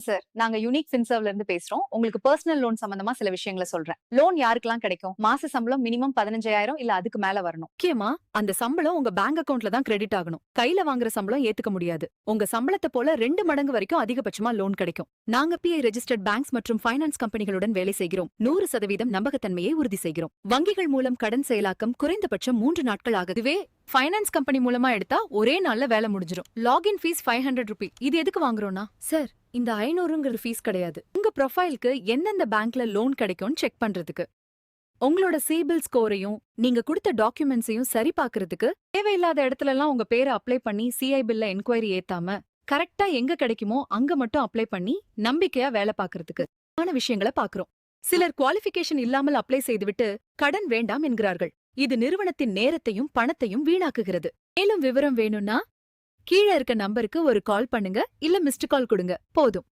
Sir நாங்க unique ஃபின்சர்வ்ல இருந்து பேசுறோம். உங்களுக்கு பர்சனல் லோன் சம்பந்தமா சில விஷயங்களை சொல்றேன். லோன் யாருக்கெல்லாம் கிடைக்கும்? மாச சம்பளம் மினிமம் பதினஞ்சாயிரம் இல்ல அதுக்கு மேல வரணும்? முக்கியமா அந்த சம்பளம் உங்க பேங்க் அக்கவுண்ட்ல தான் கிரெடிட் ஆகணும். கையில வாங்குற சம்பளம் ஏத்துக்க முடியாது. உங்க சம்பளத்தை போல ரெண்டு மடங்கு வரைக்கும் அதிகபட்சமா லோன் கிடைக்கும். நாங்க பிஐ ரெஜிஸ்டர்ட் பேங்க்ஸ் மற்றும் ஃபைனான்ஸ் கம்பெனிகளுடன் வேலை செய்கிறோம். நூறு சதவீதம் நம்பகத்தன்மையை உறுதி செய்கிறோம். வங்கிகள் மூலம் கடன் செயலாக்கம் குறைந்தபட்சம் மூன்று நாட்கள் ஆகுதுவே ஃபைனான்ஸ் கம்பெனி மூலமா எடுத்தா ஒரே நாள்ல வேலை முடிஞ்சிடும் login fees five hundred rupee இது எதுக்கு வாங்குறோம்னா? சார் இந்த ஐநூறுங்கிற ஃபீஸ் கிடையாது. உங்க ப்ரொஃபைலுக்கு எந்தெந்த பேங்க்ல லோன் கிடைக்கும்னு செக் பண்றதுக்கு. உங்களோட சிபில் ஸ்கோரையும் நீங்க கொடுத்த டாக்குமெண்ட்ஸையும் சரி பார்க்கறதுக்கு தேவையில்லாத இடத்துல எல்லாம் உங்க பேரை அப்ளை பண்ணி சிஐ பில்ல என்கொயரி ஏத்தாம கரெக்டா எங்க கிடைக்குமோ அங்க மட்டும் அப்ளை பண்ணி நம்பிக்கையா வேலை பார்க்கறதுக்கு ஆன விஷயங்களை பாக்குறோம் சிலர் குவாலிஃபிகேஷன் இல்லாமல் அப்ளை செய்துவிட்டு கடன் வேண்டாம் என்கிறார்கள். இது நிறுவனத்தின் நேரத்தையும் பணத்தையும் வீணாக்குகிறது. மேலும் விவரம் வேணும்னா கீழே இருக்க நம்பருக்கு ஒரு கால் பண்ணுங்க இல்ல மிஸ்டு கால் கொடுங்க. போதும்.